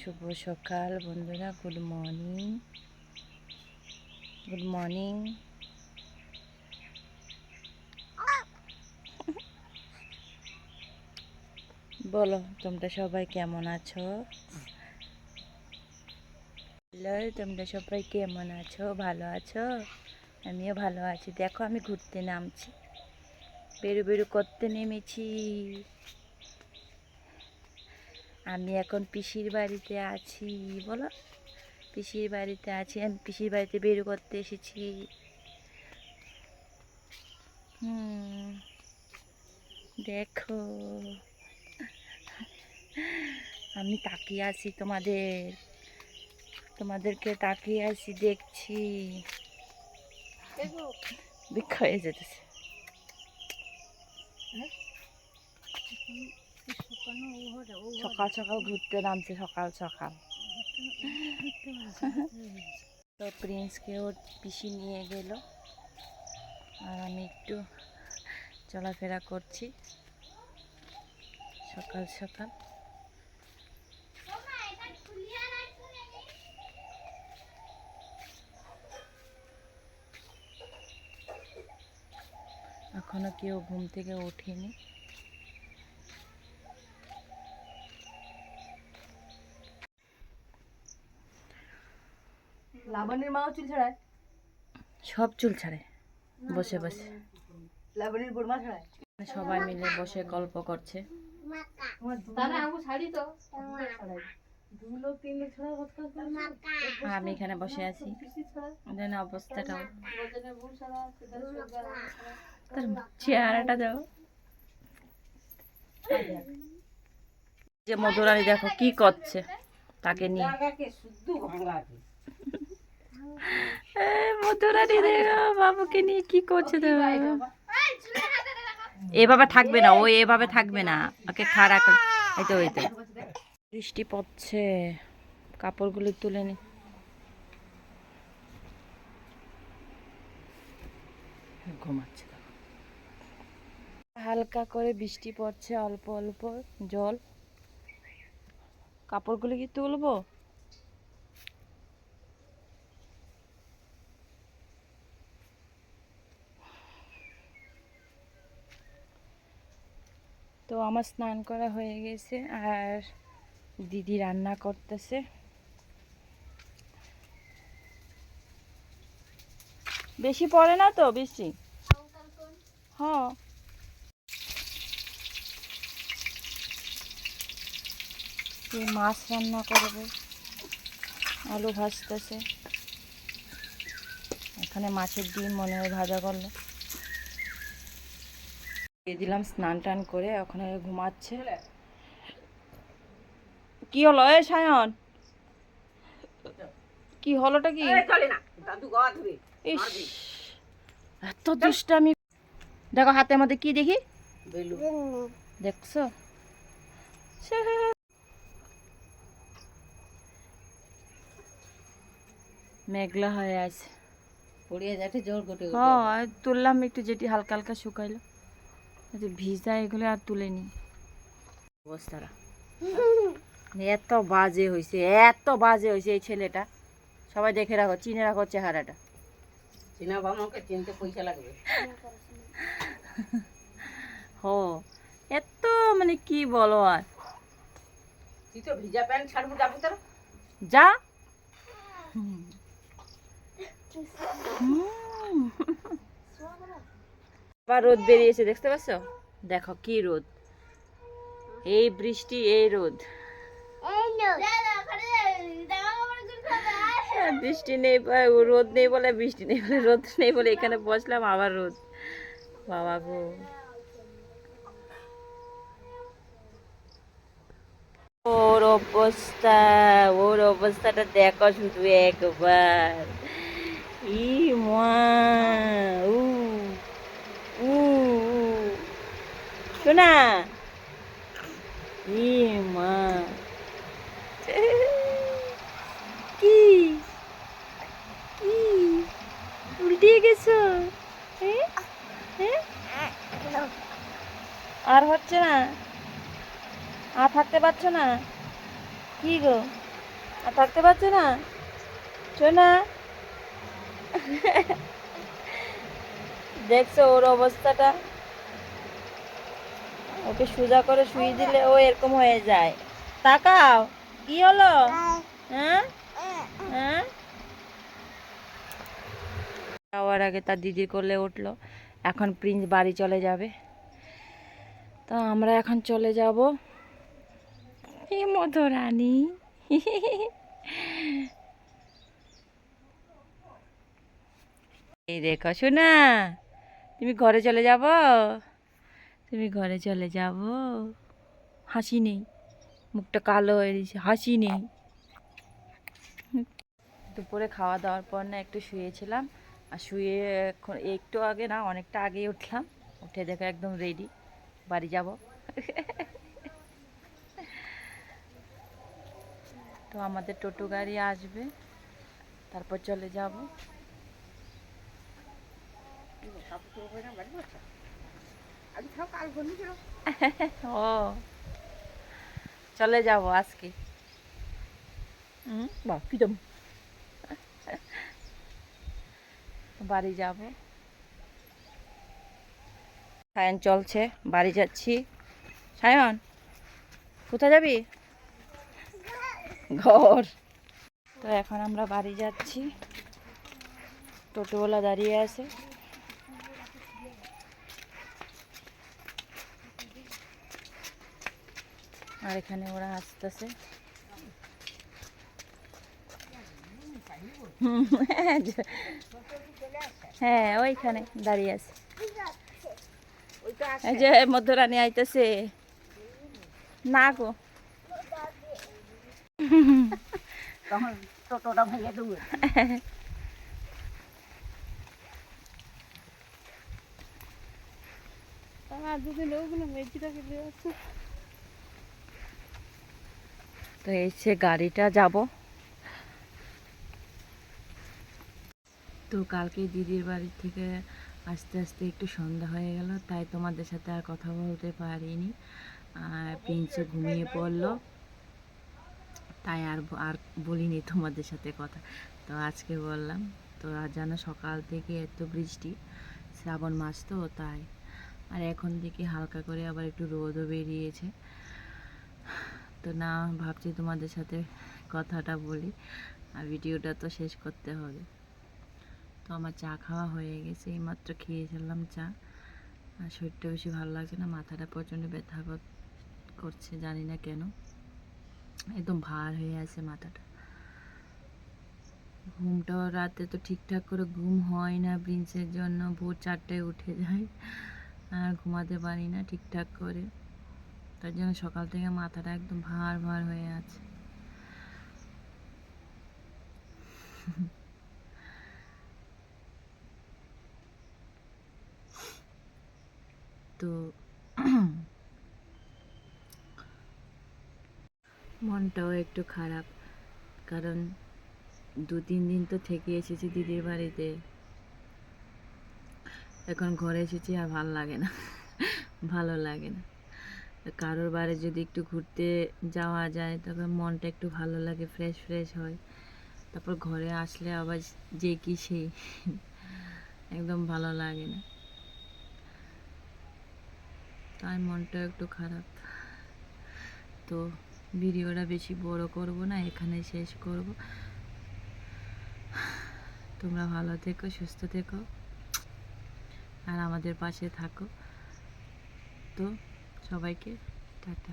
শুভ সকাল বন্ধুরা good morning good morning বলো, তোমরা সবাই কেমন আছো? তোমরা সবাই কেমন আছো? ভালো আছো? আমিও ভালো আছি। দেখো, আমি ঘুরতে নামছি। বেরু বেরু করতে নেমেছি। আমি এখন পিসির বাড়িতে আছি বলো? পিসির বাড়িতে আছি আমি পিসির বাড়িতে বের করতে এসেছি। হুম দেখো। আমি তাকিয়ে আছি তোমাদের তোমাদেরকে তাকিয়ে আছি দেখছি। বৃক্ষ হয়ে যেতেছে। সকাল সকাল ঘুরতে নামছে, সকাল সকাল। তো প্রিন্সকে ওর পিসি নিয়ে গেল। আর আমি একটু চলাফেরা করছি। সকাল সকাল। এখনও কেউ ঘুম থেকে ওঠেনি। লাবণীর মাও চুল ছাড়ায়? সব চুল ছাড়ে। বসে বসে। লাবণীর বুড়মা ছাড়ায়? সবাই মিলে বসে গল্প করছে। আমু এখানে বসে আছি। অবস্থাটাও সুগার তার চেহারাটা দাও। যে মধুরানী দেখো কি করছে তাকে নিয়ে। মধুরানী দেখো বাবুকে নিয়ে কি করছে দেখো। এভাবে থাকবে না ও এভাবে থাকবে না। ওকে খাড়া এই তো এই তো। বৃষ্টি পড়ছে কাপড়গুলো তুলে নি। ঘুমাচ্ছে হালকা করে বৃষ্টি পড়ছে অল্প অল্প জল। কাপড়গুলো কি তুলবো? তো আমার স্নান করা হয়ে গেছে আর দিদি রান্না করতেছে। বেশি পড়ে না তো বৃষ্টি? হ্যাঁ। মাছ রান্না করবে? আলু ভাজতেছে। এখানে মাছের ডিম মনে হয় ভাজা করল। দিয়ে দিলাম স্নান টান করে ওখানে ঘুমাচ্ছে। কি হলো? এ সায়ন! কি হলোটা কি? এত দুষ্টামি। দেখো হাতের মধ্যে কি দেখি? দেখছ? মেঘলা হয়ে আছে। পড়িয়ে যাচ্ছে জোর কোটে হ্যাঁ তুললাম একটু যেটি হালকা হালকা শুকাইলো। ভিজা এগুলো আর তুলেনি অবস্থাটা। এত বাজে হয়েছে এত বাজে হয়েছে এই ছেলেটা। সবাই দেখে রাখো চিনে রাখো চেহারাটা চিনা বাবাকে চিনতে পয়সা লাগবে। হো এত মানে কি বলো আর। তুই তো ভিজা প্যান্ট ছাড়বো যাব তোর যা। হুম। আবার রোদ বেরিয়েছে দেখতে পাচ্ছ? দেখো কি রোদ। এই বৃষ্টি এই রোদ। হ্যাঁ, বৃষ্টি নেই রোদ নেই বলে বৃষ্টি নেই বলে রোদ নেই বলে এখানে বসলাম আবার রোদ। বাবা গো। ওর অবস্থা ওর অবস্থাটা দেখো শুধু একবার। ই মা উ। শোনা। ই মা। কি? কি? উল্টিয়ে গেছো? আর হচ্ছে না। আর থাকতে পারছ না? কি গো? আর থাকতে পারছ না? শোনা। দেখছ ওর অবস্থাটা? ওকে সোজা করে শুয়ে দিলে ও এরকম হয়ে যায়। তাকাও, কি হলো? হ্যাঁ? হ্যাঁ? যাওয়ার আগে তার দিদি কোলে উঠল। এখন প্রিন্স বাড়ি চলে যাবে। তো আমরা এখন চলে যাব। মতো রানী এই দেখো শোনা তুমি ঘরে চলে যাব? তুমি ঘরে চলে যাব। হাসি নেই, মুখটা কালো হয়ে গেছে হাসি নেই। দুপুরে খাওয়া দাওয়ার পর না একটু শুয়েছিলাম, আর শুয়ে এখন একটু আগে না, অনেকটা আগেই উঠলাম, উঠে দেখো একদম রেডি বাড়ি যাব। তো আমাদের টোটো গাড়ি আসবে, তারপর চলে যাব। ও। চলে যাব আজকে। কিরম বাড়ি যাব। সায়ন চলছে বাড়ি যাচ্ছি। সায়ন কোথায় যাবি? ঘর। তো এখন আমরা বাড়ি যাচ্ছি। টোটোওয়ালা দাঁড়িয়ে আছে। আর এখানে ওরা আসতেছে। হ্যাঁ ওইখানে দাঁড়িয়ে আছে। এই যে মধ্যরানী আইতেছে। না গো। তখন টোটোটা ভেঙে দেবো। আর দুদিন ওগুলো মেজিটাকে দিয়ে আসছে তো এই সে গাড়িটা যাব। তো কালকে দিদির বাড়ি থেকে আস্তে আস্তে একটু সন্ধ্যা হয়ে গেল, তাই তোমাদের সাথে আর কথা বলতে পারিনি। আর প্রিন্সও ঘুমিয়ে পড়ল, তাই আর আর বলিনি তোমাদের সাথে কথা। তো আজকে বললাম, তো আজ যেন সকাল থেকে এত বৃষ্টি, শ্রাবণ মাস তো, তাই। আর এখন থেকে হালকা করে আবার একটু রোদও বেরিয়েছে। তো না, ভাবছি তোমাদের সাথে কথাটা বলি। আর ভিডিওটা তো শেষ করতে হবে। তো আমার চা খাওয়া হয়ে গেছে, এইমাত্র খেয়ে ফেললাম চা। আর শরীরটা বেশি ভালো লাগছে না, মাথাটা প্রচণ্ড ব্যথা করছে, জানি না কেন। একদম ভার হয়ে আছে মাথাটা। ঘুমটাও রাতে তো ঠিকঠাক করে ঘুম হয় না, প্রিন্সের জন্য ভোর চারটায় উঠে যায়। আর ঘুমাতে পারি না ঠিকঠাক করে। তার জন্য সকাল থেকে মাথাটা একদম ভার ভার হয়ে আছে। তো মনটাও একটু খারাপ, কারণ দু, তিন দিন তো থেকে এসেছি দিদির বাড়িতে। এখন ঘরে এসেছি আর ভালো লাগে না, ভালো লাগে না। কারোর বাড়ি যদি একটু ঘুরতে যাওয়া যায়, তখন মনটা একটু ভালো লাগে ফ্রেশ ফ্রেশ হয়। তারপর ঘরে আসলে আবার যে কি সেই একদম ভালো লাগে না। তাই মনটা একটু খারাপ। তো ভিডিওটা বেশি বড় করব না, এখানে শেষ করব। তোমরা ভালো থেকো, সুস্থ থেকো। আর আমাদের পাশে থাকো। তো সবাইকে টাটা।